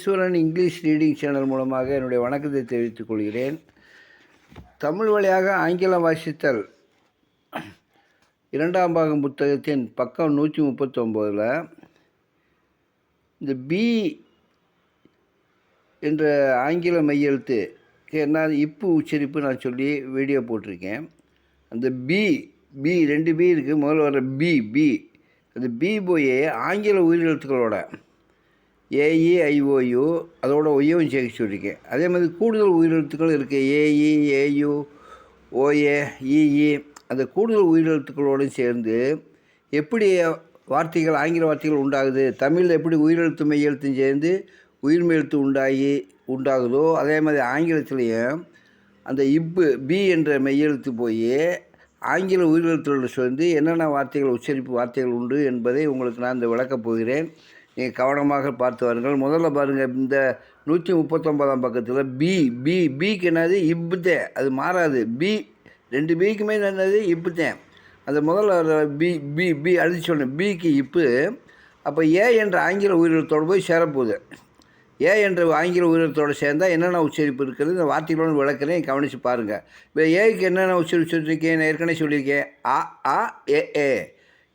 ஈஸ்வரன் English reading channel மூலமாக என்னுடைய வணக்கத்தை தெரிவித்துக் கொள்கிறேன். தமிழ் வழியாக ஆங்கிலம் வாசித்தல் இரண்டாம் பாகம் புத்தகத்தின் பக்கம் நூற்றி முப்பத்தொம்போதில் இந்த பி என்ற ஆங்கில மையெழுத்து என்ன இப்பு உச்சரிப்பு நான் சொல்லி வீடியோ போட்டிருக்கேன். அந்த பி பி ரெண்டு பி இருக்குது முதல்ல வர பி பி அந்த பி போய் ஆங்கில உயிரெழுத்துக்களோட ஏஇஐஓயு அதோட ஒய்யவும் சேர்க்க சொல்லியிருக்கேன் அதே மாதிரி கூடுதல் உயிரெழுத்துக்கள் இருக்குது ஏஇ ஏயு ஓஏ இஇ அந்த கூடுதல் உயிரெழுத்துக்களோடு சேர்ந்து எப்படி வார்த்தைகள் ஆங்கில வார்த்தைகள் உண்டாகுது தமிழில் எப்படி உயிரெழுத்து மெய்யெழுத்தும் சேர்ந்து உயிர்மெழுத்து உண்டாகி உண்டாகுதோ அதே மாதிரி ஆங்கிலத்திலையும் அந்த இப்பு பி என்ற மெய்யெழுத்து போய் ஆங்கில உயிரெழுத்துகளோடு சேர்ந்து என்னென்ன வார்த்தைகள் உச்சரிப்பு வார்த்தைகள் உண்டு என்பதை உங்களுக்கு நான் இந்த விளக்கப் போகிறேன். நீங்கள் கவனமாக பார்த்து வாருங்கள். முதல்ல பாருங்கள் இந்த நூற்றி முப்பத்தொம்பதாம் பக்கத்தில் பி பி பிக்கு என்னது? இப்புத்தே அது மாறாது. பி ரெண்டு பிக்குமே என்னது? இப்புத்தேன் அந்த முதல்ல பி பி பி அழிச்சு சொன்னேன் பிக்கு இப்பு அப்போ ஏ என்ற ஆங்கில உயிரிழத்தோடு போய் சேரப்போகுது. ஏ என்ற ஆங்கில உயிரிழத்தோடு சேர்ந்தால் என்னென்ன உச்சரிப்பு இருக்கிறது இந்த வார்த்தைகளோடு விளக்கிறேன் கவனித்து பாருங்கள் இப்போ ஏக்கு என்னென்ன உச்சரிப்பு சொல்லியிருக்கேன்? நான் ஏற்கனவே சொல்லியிருக்கேன். அ ஆ ஏ ஏ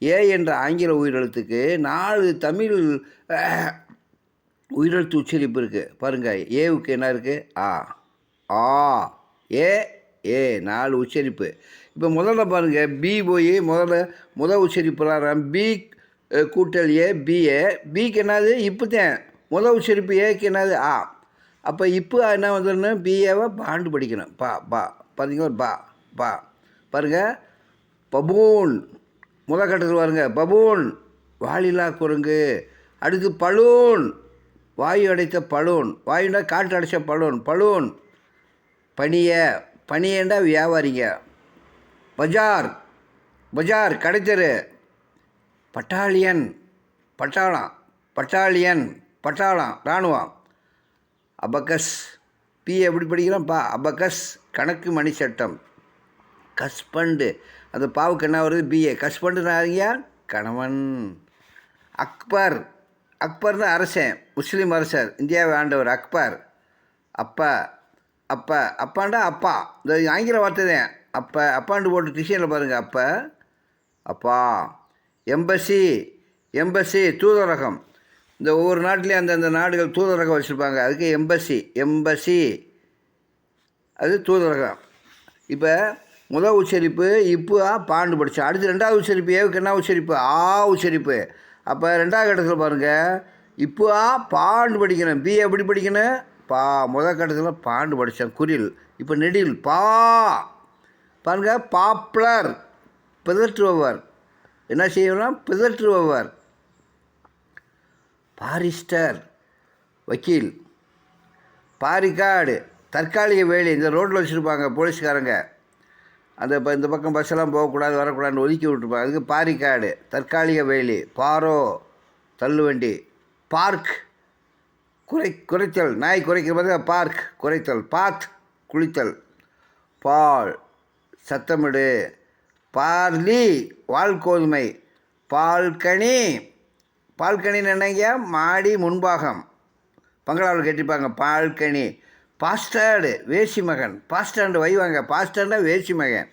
ஏ என்ற ஆங்கில உயிரெழுத்துக்கு நாலு தமிழ் உயிரெழுத்து உச்சரிப்பு இருக்குது பாருங்கள் ஏவுக்கு என்ன இருக்குது ஆ ஆ ஏ ஏ நாலு உச்சரிப்பு. இப்போ முதல்ல பாருங்கள் பி போய் முதல்ல முதல் உச்சரிப்புலாம் பி கூட்டல் ஏ பிஏ பிக்கு என்னது? இப்போ தான் முதல் உச்சரிப்பு ஏக்கு என்னது? ஆ. அப்போ இப்போ என்ன வந்துடணும் பிஏவை பாண்டு படிக்கணும். பா பா. பார்த்தீங்களா பா பா. பாருங்கள் பபூன். முதல் கட்டத்தில் பாருங்க பபூன் வாலிலா குரங்கு அடுத்து பலூன் வாயு அடைத்த பலூன் வாயுனா காற்று அடைச்ச பலூன் பலூன் பனிய பனியண்டா வியாபாரிங்க. பஜார் பஜார் கடைத்தெரு பட்டாளியன் பட்டாளம் பட்டாளியன் பட்டாளம் இராணுவம் அபகஸ் பி எப்படி படிக்கிறோம்? பா அபகஸ் கணக்கு மணி சட்டம் கஸ்பண்டு அந்த பாவுக்கு என்ன வருது? பிஏ கஸ்பண்டுனாரியா கணவன். அக்பர். அக்பர்னு அரசன். முஸ்லீம் அரசர். இந்தியாவை ஆண்டவர் அக்பர். அப்பா அப்பா அப்பாண்டா அப்பா. இந்த ஆங்கில வார்த்தை தான். அப்பா அப்பாண்டு போட்டு டிஷனில் பாருங்கள் அப்பா அப்பா. எம்பசி. எம்பசி தூதரகம். இந்த ஒவ்வொரு நாட்டிலையும் அந்தந்த நாடுகள் தூதரகம் வச்சுருப்பாங்க. அதுக்கு எம்பசி. எம்பசி. அது தூதரகம். இப்போ முதல் உச்சரிப்பு இப்போ ஆ பாண்டு படித்தோம் அடுத்து ரெண்டாவது உச்சரிப்பு ஏவுக்கு என்ன உச்சரிப்பு ஆ உச்சரிப்பு. அப்போ ரெண்டாவது கட்டத்தில் பாருங்கள் இப்போ ஆ பாண்டு படிக்கணும். பி எப்படி படிக்கணும்? பா முதல் கட்டத்தில் பாண்டு படித்தேன் குரில். இப்போ நெடில் பா. பாருங்கள் பாப்புலர் பிதற்றுபவர். என்ன செய்யணும்? பிதற்றுபவர். பாரிஸ்டர் வக்கீல். பாரிக்காடு தற்காலிக வேலை. இந்த ரோட்டில் வச்சுருப்பாங்க போலீஸ்காரங்க. அந்த இப்போ இந்த பக்கம் பஸ்ஸெல்லாம் போகக்கூடாது வரக்கூடாதுன்னு ஒதுக்கி விட்டுருப்பாங்க. அதுக்கு பாரிக்காடு தற்காலிக வேலி பாரோ தள்ளுவண்டி பார்க் குறை குறைத்தல். நாய் குறைக்கிற மாதிரி பார்க் குறைத்தல். பாத் குளித்தல். பால் சத்தமிடு. Barley வால்கோதுமை balcony. பால்கனின்னு என்னங்க? மாடி முன்பாகம். பங்களாவில் கட்டிப்பாங்க பால்கனி. பாஸ்டர்டு வேசி மகன் பாஸ்டர்ண்டு வைவாங்க. பாஸ்டர்னா வேசி மகன்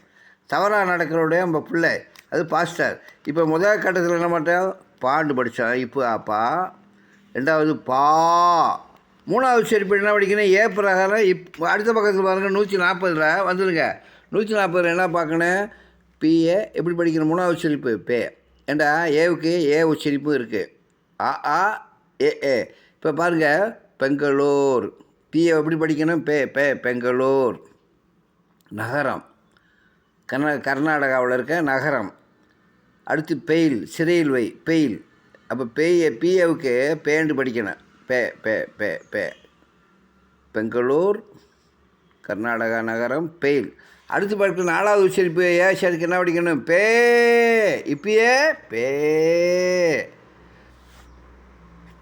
தவறாக நடக்கிறவுடைய நம்ம பிள்ளை. அது பாஸ்டர். இப்போ முதல் கட்டத்தில் என்ன மாட்டேன் பாண்டு படித்தோம் இப்போ அப்பா ரெண்டாவது பா. மூணாவது செருப்பு என்ன படிக்கணும்? ஏ பிரகாரம் இப் அடுத்த பக்கத்தில் பாருங்கள் நூற்றி நாற்பதில் வந்துடுங்க நூற்றி நாற்பதில் என்ன பார்க்கணும்? பிஏ எப்படி படிக்கணும்? மூணாவது செருப்பு பே. ஏண்டா ஏவுக்கு ஏ உச்சரிப்பும் இருக்குது ஆ ஆ ஏ ஏ. இப்போ பாருங்கள் பெங்களூர். பிஏ எப்படி படிக்கணும்? பே பே பெங்களூர். நகரம். கர்நா கர்நாடகாவில் இருக்க நகரம். அடுத்து பெயில் சிறையில் வை பெயில். அப்போ பேய பிஏவுக்கு பேண்டு படிக்கணும். பே பே பே பே. பெங்களூர் கர்நாடகா நகரம் பெயில். அடுத்து பார்க்க நாலாவது உச்சரிப்பு ஏசி அதுக்கு என்ன படிக்கணும்? பே இப்பயே பே.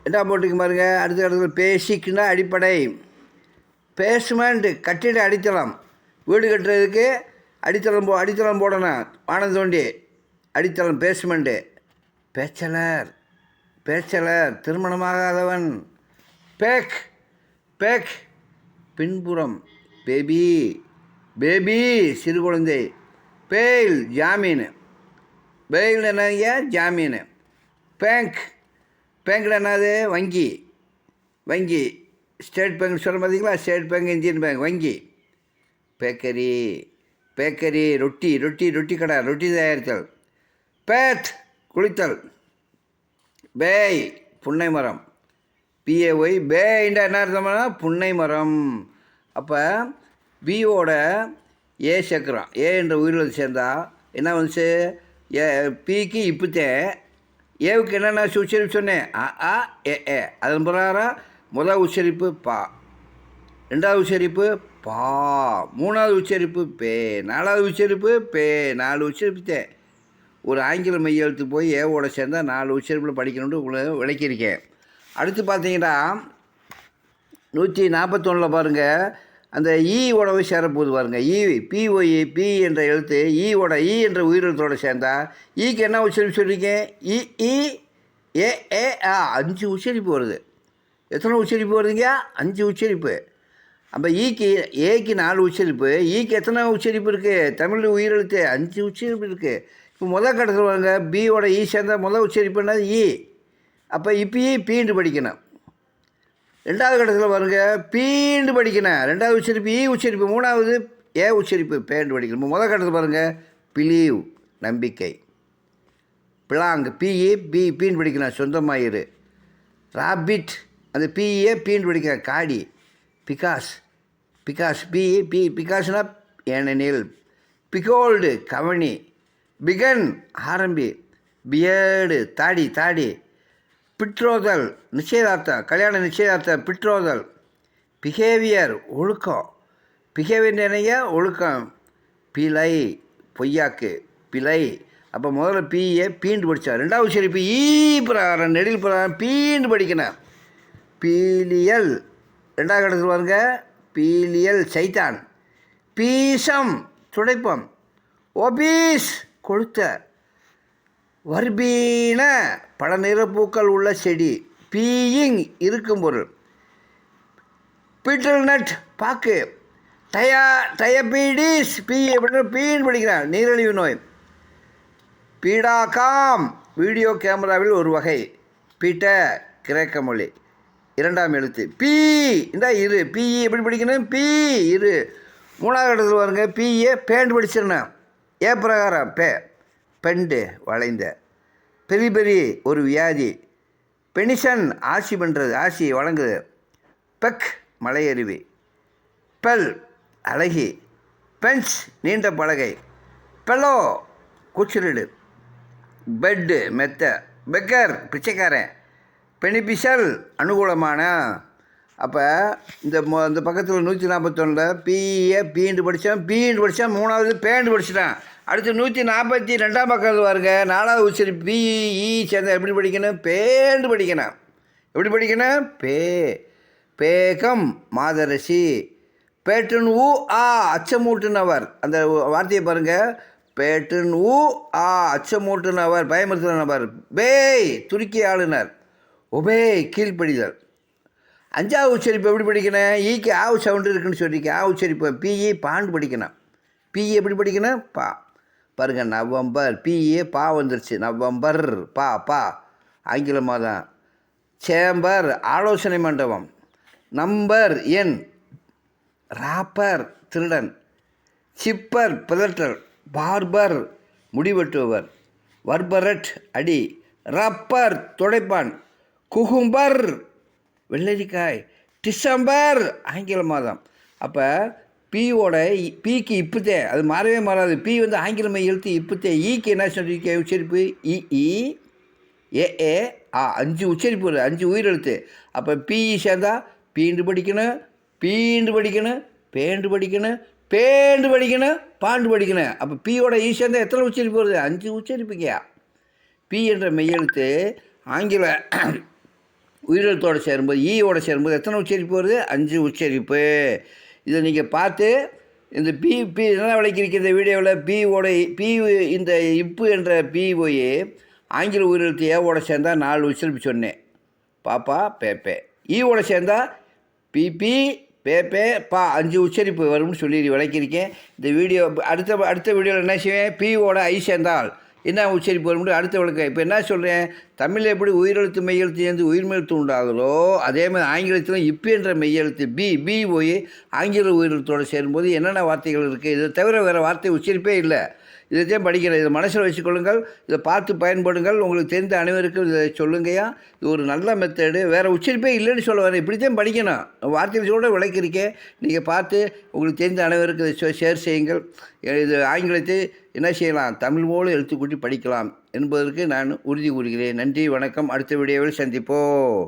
என்ன போட்டுக்கு பாருங்க? அடுத்த இடத்துல பேசிக்குன்னா அடிப்படை. பேஸ்மெண்ட் கட்டிட அடித்தளம். வீடு கட்டுறதுக்கு அடித்தளம் போ அடித்தளம் போடணும். வானம் தோண்டி அடித்தளம் basement bachelor bachelor திருமணமாகாதவன். Back back. பின்புறம் பேபி பேபி சிறு குழந்தை. பெயில் ஜாமீன். பெயில் என்னங்க? ஜாமீன். பேங்க் பேங்க்கில் என்னது? வங்கி. வங்கி. ஸ்டேட் பேங்க் சொல்ல பார்த்தீங்களா ஸ்டேட் பேங்க் இந்தியன் பேங்க் வங்கி. பேக்கரி பேக்கரி ரொட்டி ரொட்டி ரொட்டி கடை ரொட்டி தயாரித்தல். பேத் குளித்தல். பேய் புன்னை மரம். பிஏஒய் பேண்டா என்ன அர்த்தம்னா புன்னை மரம். அப்போ பியோட ஏ சேர்க்குறோம். ஏ என்ற உயிரில் சேர்ந்தா என்ன வந்துச்சு? ஏ பிக்கு இப்போத்தேன் ஏவுக்கு என்னென்ன உச்சரிப்பு சொன்னேன்? அ ஆ ஏ ஏ அதன் பிரகாரம் முதல் உச்சரிப்பு பா. ரெண்டாவது உச்சரிப்பு பா. மூணாவது உச்சரிப்பு பே. நாலாவது உச்சரிப்பு பே. நாலு உச்சரிப்பு தே. ஒரு ஆங்கில மையெழுத்து போய் ஏவோட சேர்ந்தால் நாலு உச்சரிப்பில் படிக்கணும்னு உங்களுக்கு விளக்கியிருக்கேன். அடுத்து பார்த்தீங்கன்னா நூற்றி நாற்பத்தொன்னில் பாருங்கள் அந்த e ஈ உடவு சேரப்போகுது பாருங்கள் ஈ e, பிஒய் பி என்ற எழுத்து e ஈயோட ஈ என்ற உயிரெழுத்தோடு சேர்ந்தா ஈக்கு என்ன உச்சரிப்பு சொல்லியிருக்கேன்? இ இ ஏ ஏ ஆ அஞ்சு உச்சரிப்பு வருது. எத்தனை உச்சரிப்பு வருதுங்க? அஞ்சு உச்சரிப்பு. அப்போ ஈக்கு ஏக்கு நாலு உச்சரிப்பு. ஈக்கு எத்தனை உச்சரிப்பு இருக்குது தமிழ் உயிரெழுத்து அஞ்சு உச்சரிப்பு இருக்குது இப்போ முதல் கட்டத்தில் வாங்க பியோட ஈ e சேர்ந்தா முதல் உச்சரிப்புனா ஈ e. அப்போ இப்பயே பீண்டு படிக்கணும். ரெண்டாவது கட்டத்தில் பாருங்க பீண்டு படிக்கணும். ரெண்டாவது உச்சரிப்பு ஈ உச்சரிப்பு. மூணாவது ஏ உச்சரிப்பு பேண்டு படிக்கணும். முதல் கட்டத்தில் பாருங்கள் பிலீவ் நம்பிக்கை. பிளாங் பிஇ பி பீன் படிக்கணும். சொந்தமாயிரு ராபிட் அந்த பிஏ பீன் படிக்கணும் காடி. பிகாஸ் பிகாஸ் பிஏ பி பிகாஸ்னா ஏனெனில் பிகோல்டு கவனி. பிகன் ஆரம்பி. பியர்டு தாடி தாடி. பிட்ரோதல் நிச்சயதார்த்தம். கல்யாண நிச்சயதார்த்தம் பிட்ரோதல் பிஹேவியர் ஒழுக்கம். பிஹேவியர் நினைய ஒழுக்கம். பிழை பொய்யாக்கு. பிழை. அப்போ முதல்ல பிஏ பீண்டு படித்தார் ரெண்டாவது சரி இப்போ ஈ பிரகாரம் நெடில் பிரகாரம் பீண்டு படிக்கணும் பீலியல். ரெண்டாவது கட்டத்தில் பாருங்க. பீலியல் சைத்தான். பீசம் துடைப்பம். ஒபீஸ் கொளுத்த வர்பீன பல நிறப்பூக்கள் உள்ள செடி. பீயிங் இருக்கும் பொருள். பீட்டல் நட் பாக்கு. டயா டயபீடிஸ் பீ அப்படின்னு பீன் படிக்கிறான் நீரிழிவு நோய். பீடாகாம் வீடியோ கேமராவில் ஒரு வகை. பீட்ட கிரேக்க மொழி. இரண்டாம் எழுத்து. பி. இந்தா இரு. பிஇ எப்படி படிக்கணும்? பி இரு. மூணாவது இடத்துல பாருங்க. BA pant படிச்சிடணும். ஏ பிரகாரம். பே. பெண்டு வளைந்த. பெரிய பெரிய ஒரு வியாதி. பெனிஷன் ஆசி பண்ணுறது ஆசி வழங்குது. பெக் மலையருவி. பெல் அழகி. பெஞ்ச் நீண்ட பலகை. பெலோ குச்சிரிடு பெட்டு மெத்த. பெக்கர் பிச்சைக்காரன். பெனிபிஷல் அனுகூலமான அப்போ இந்த மொ இந்த பக்கத்தில் நூற்றி நாற்பத்தொன்னில் பிஏ பீண்டு படித்தான் பீண்டு படித்தான் மூணாவது பேண்டு படிச்சிட்டான். அடுத்து நூற்றி நாற்பத்தி ரெண்டாம் பக்கத்தில் பாருங்க நாலாவது உச்சரி பிஇ e சேர்ந்தா எப்படி படிக்கணும்? பேண்டு படிக்கணும். எப்படி படிக்கணும்? பே பேகம் மாதரசி பேட்டன் ஊ ஆ அச்சமூட்டுனவர். அந்த வார்த்தையை பாருங்கள் பேட்டன் ஊ ஆ அச்சமூட்டுனவர் பயமுறுத்தினவர். பேய் துருக்கி ஆளுநர் ஒபே கீழ்ப்படிதல். அஞ்சாவது உச்சரிப்பு எப்படி படிக்கணும்? ஈக்கு ஆவு சவுண்டு இருக்குன்னு சொல்லியிருக்கேன் ஆ உச்சரிப்பு பிஇ பாண்டு படிக்கணும். பிஇ எப்படி படிக்கணும்? பா. பாருங்க நவம்பர் பிஏ பா வந்துருச்சு. நவம்பர் பா பா. ஆங்கில மாதம் சேம்பர் ஆலோசனை மண்டபம். நம்பர் எண். ராப்பர் திருடன். சிப்பர் பிதற்றல். பார்பர் முடிவெட்டுபவர். வர்பரட் அடி. ரப்பர் துடைப்பான். குகும்பர் வெள்ளரிக்காய் டிசம்பர் ஆங்கில மாதம். அப்போ பியோட பிக்கு இப்புத்தே அது மாறவே மாறாது. பி வந்து ஆங்கிலமை எழுத்து இப்புத்தே ஈக்கு என்ன சொல்லியிருக்க உச்சரிப்பு? இ இ ஏ ஏ ஆ அஞ்சு உச்சரிப்பு வருது அஞ்சு உயிரெழுத்து. அப்போ பிஇ சேர்ந்தா பீண்டு படிக்கணும் பீண்டு படிக்கணும் பேண்டு படிக்கணும் பேண்டு படிக்கணும் பாண்டு படிக்கணும். அப்போ பியோட ஈ சேர்ந்தா எத்தனை உச்சரிப்பு வருது? அஞ்சு உச்சரிப்புங்கயா பி என்ற மெய்யெழுத்து ஆங்கில உயிரெழுத்தோடு சேரும்போது ஈயோடு சேரும்போது எத்தனை உச்சரிப்பு வருது? அஞ்சு உச்சரிப்பு. இதை நீங்கள் பார்த்து இந்த பி பி என்ன விளக்கியிருக்க இந்த வீடியோவில்? பிஓட பி இந்த இப்பு என்ற பி ஆங்கில உயிரெழுத்து ஏவோட சேர்ந்தால் நாலு உச்சரிப்பு சொன்னேன். பாப்பா பேப்பே. ஈவோட சேர்ந்தால் பிபி பேப்பே பா அஞ்சு உச்சரிப்பு வரும்னு சொல்லி விளக்கியிருக்கேன். இந்த வீடியோ அடுத்த அடுத்த வீடியோவில் என்ன செய்வேன்? பிஓட ஐ சேர்ந்தால் என்ன உச்சரிப்பு வரும்னு அடுத்த விளக்கம் இப்போ என்ன சொல்கிறேன் தமிழில் எப்படி உயிரெழுத்து மெய்யெழுத்து சேர்ந்து உயிர்மெழுத்து உண்டாகுதோ அதே மாதிரி ஆங்கிலத்திலும் இப்போ என்ற மெய்யெழுத்து பி பி போய் ஆங்கில உயிரெழுத்தோடு சேரும்போது என்னென்ன வார்த்தைகள் இருக்குது இதை தவிர வேறு வார்த்தை உச்சரிப்பே இல்லை. இதைத்தையும் படிக்கிறேன். இதை மனசில் வச்சுக்கொள்ளுங்கள். இதை பார்த்து பயன்படுங்கள். உங்களுக்கு தெரிந்த அனைவருக்கும் இதை சொல்லுங்கய்யா. இது ஒரு நல்ல மெத்தடு வேறு உச்சரிப்பே இல்லைன்னு சொல்ல வரேன். இப்படித்தான் படிக்கணும். வார்த்தைகள் கூட விளக்கிருக்கேன் நீங்கள் பார்த்து உங்களுக்கு தெரிந்த அனைவருக்கு இதை ஷேர் செய்யுங்கள். இது ஆங்கிலத்தை என்ன செய்யலாம்? தமிழ் போல எழுத்துக்கூட்டி படிக்கலாம் என்பதற்கு நான் உறுதி கூறுகிறேன். நன்றி வணக்கம். அடுத்த வீடியோவில் சந்திப்போம்.